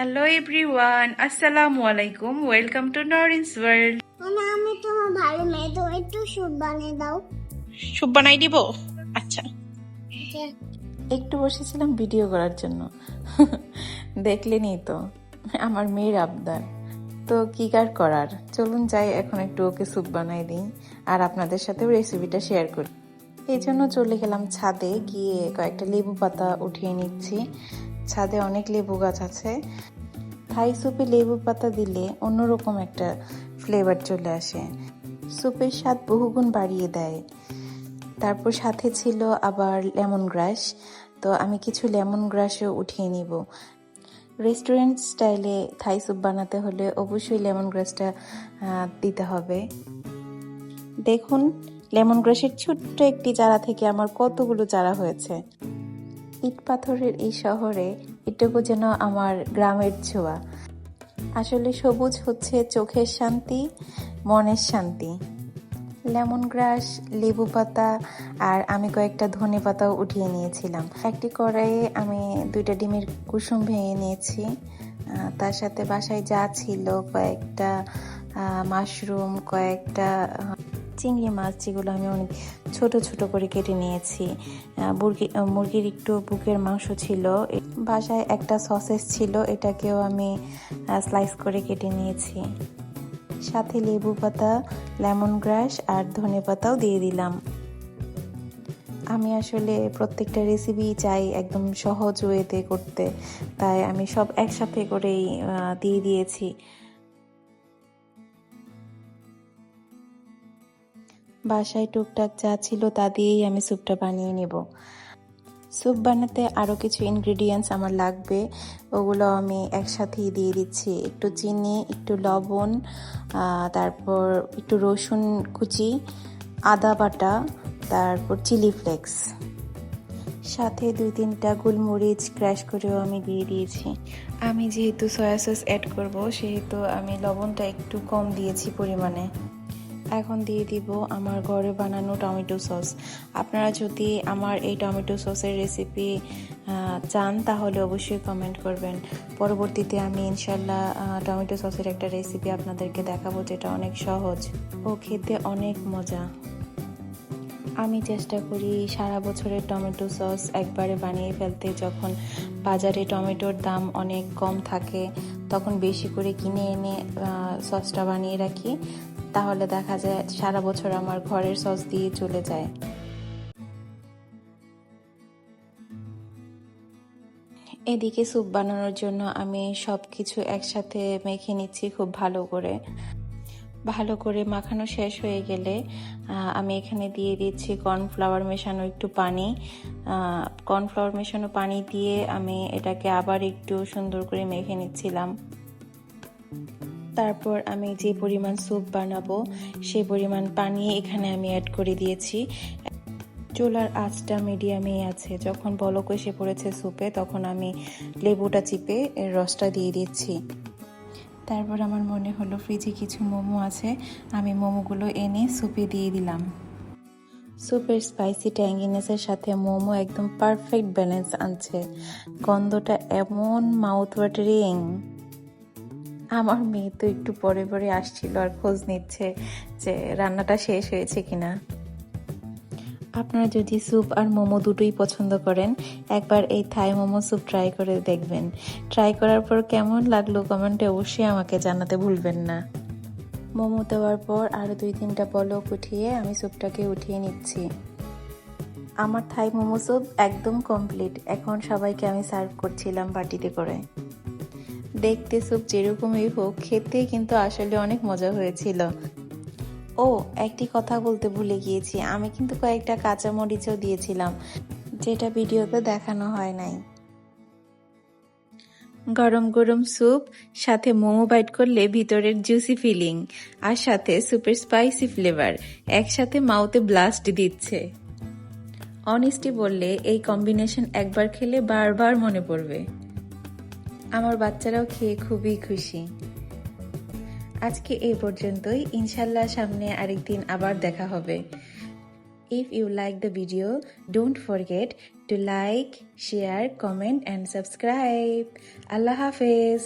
Hello everyone আসসালামু আলাইকুম welcome to নরিনস world মানে আমি তোমার ভালো মেয়ে তো একটু স্যুপ বানিয়ে দাও। সুপ বানাই দিব? আচ্ছা। যে একটু বসেছিলাম ভিডিও করার জন্য। দেখলেনই তো আমার মেয়ের আবদার। তো কি কার করার? চলুন যাই এখন একটু ওকে স্যুপ বানাই দিই আর আপনাদের সাথেও রেসিপিটা শেয়ার করি। এই জন্য চলে গেলাম ছাদে গিয়ে কয়েকটা লেবু পাতা উঠিয়ে নিচ্ছি। ছাদে অনেক লেবু গাছ আছে। থাই স্যুপে লেবু পাতা দিলে অন্যরকম একটা ফ্লেভার চলে আসে। স্যুপের স্বাদ বহুগুণ বাড়িয়ে দেয়। তারপর সাথে ছিল আবার লেমন গ্রাস। তো আমি কিছু লেমন গ্রাসও উঠিয়ে নিব। রেস্টুরেন্ট স্টাইলে থাই স্যুপ বানাতে হলে অবশ্যই লেমন গ্রাসটা দিতে হবে। দেখুন, লেমন গ্রাসের ছোট্ট একটি চারা থেকে আমার কতগুলো চারা হয়েছে। ইট পাথরের এই শহরে এটুকু যেন আমার গ্রামের ছোঁয়া। আসলে সবুজ হচ্ছে চোখের শান্তি, মনের শান্তি। লেমন গ্রাস, লেবু পাতা আর আমি কয়েকটা ধনে পাতাও উঠিয়ে নিয়েছিলাম। একটি কড়াইয়ে আমি দুইটা ডিমের কুসুম ভেঙে নিয়েছি। তার সাথে বাসায় যা ছিল কয়েকটা মাশরুম, কয়েকটা চিংড়ি মাছ যেগুলো আমি অনেক ছোট ছোট করে কেটে নিয়েছি। মুরগি মুরগির একটু বুকের মাংস ছিল। বাসায় একটা সসেস ছিল, এটাকেও আমি স্লাইস করে কেটে নিয়েছি। সাথে লেবু পাতা লেমন গ্রাস আর ধনে পাতাও দিয়ে দিলাম। আমি আসলে প্রত্যেকটা রেসিপি চাই একদম সহজ ওয়েতে করতে। তাই আমি সব একসাথে করেই দিয়ে দিয়েছি। বাসায় টুকটাক যা ছিল তা দিয়েই আমি স্যুপটা বানিয়ে নেব। স্যুপ বানাতে আরও কিছু ইনগ্রিডিয়েন্টস আমার লাগবে, ওগুলো আমি একসাথেই দিয়ে দিচ্ছি। একটু চিনি, একটু লবণ তারপর একটু রসুন কুচি, আদা বাটা, তারপর চিলি ফ্লেক্স সাথে দুই তিনটা গোলমরিচ ক্র্যাশ করেও আমি দিয়ে দিয়েছি। আমি যেহেতু সয়া সস অ্যাড করব, সেহেতু আমি লবণটা একটু কম দিয়েছি পরিমাণে। এখন দিয়ে দিব আমার ঘরে বানানো টমেটো সস। আপনারা যদি আমার এই টমেটো সসের রেসিপি চান, তাহলে অবশ্যই কমেন্ট করবেন। পরবর্তীতে আমি ইনশাল্লাহ টমেটো সসের একটা রেসিপি আপনাদেরকে দেখাবো, যেটা অনেক সহজ ও খেতে অনেক মজা। আমি চেষ্টা করি সারা বছরের টমেটো সস একবারে বানিয়ে ফেলতে। যখন বাজারে টমেটোর দাম অনেক কম থাকে, তখন বেশি করে কিনে এনে সসটা বানিয়ে রাখি। তাহলে দেখা যায় সারা বছর আমার ঘরের সস দিয়ে চলে যায়। এদিকে স্যুপ বানানোর জন্য আমি সব কিছু একসাথে মেখে নিচ্ছি খুব ভালো করে। ভালো করে মাখানো শেষ হয়ে গেলে আমি এখানে দিয়ে দিচ্ছি কর্নফ্লাওয়ার মেশানো একটু পানি। কর্নফ্লাওয়ার মেশানো পানি দিয়ে আমি এটাকে আবার একটু সুন্দর করে মেখে নিচ্ছিলাম। তারপর আমি যে পরিমাণ স্যুপ বানাবো সেই পরিমাণ পানি এখানে আমি অ্যাড করে দিয়েছি। চুলার আঁচটা মিডিয়ামে আছে। যখন বলক এসে পড়েছে স্যুপে, তখন আমি লেবুটা চিপে এর রসটা দিয়ে দিচ্ছি। তারপর আমার মনে হলো, ফ্রিজে কিছু মোমো আছে, আমি মোমোগুলো এনে স্যুপে দিয়ে দিলাম। স্যুপের স্পাইসি ট্যাঙ্গিনেসের সাথে মোমো একদম পারফেক্ট ব্যালেন্স আনছে। গন্ধটা এমন মাউথ ওয়াটারিং আমার মেয়ে তো একটু পরে পরে আসছিল আর খোঁজ নিচ্ছে যে রান্নাটা শেষ হয়েছে কিনা। আপনারা যদি স্যুপ আর মোমো দুটোই পছন্দ করেন, একবার এই থাই মোমো স্যুপ ট্রাই করে দেখবেন। ট্রাই করার পর কেমন লাগল কমেন্টে অবশ্যই আমাকে জানাতে ভুলবেন না। মোমো দেওয়ার পর আরও দুই তিনটা পলক উঠিয়ে আমি স্যুপটাকে উঠিয়ে নিচ্ছি। আমার থাই মোমো স্যুপ একদম কমপ্লিট এখন সবাইকে আমি সার্ভ করছিলাম বাটিতে করে। দেখতে স্যুপ যেরকমই হোক, খেতে কিন্তু আসলে অনেক মজা হয়েছিল। ও, একটি কথা বলতে ভুলে গিয়েছি। আমি কিন্তু কয়েকটা কাঁচা মরিচও দিয়েছিলাম, যেটা ভিডিওতে দেখানো হয় নাই। গরম গরম স্যুপ, সাথে মোমো বাইট করলে ভিতরের জুসি ফিলিং, আর সাথে স্যুপের স্পাইসি ফ্লেভার, একসাথে মাউতে ব্লাস্ট দিচ্ছে। অনেস্টি বললে, এই কম্বিনেশন একবার খেলে বারবার মনে পড়বে। আমার বাচ্চারাও খেয়ে খুবই খুশি। আজকে এই পর্যন্তই। ইনশাল্লাহ সামনে আরেকদিন আবার দেখা হবে। If you like the video don't forget to like share comment and subscribe আল্লাহ হাফেজ।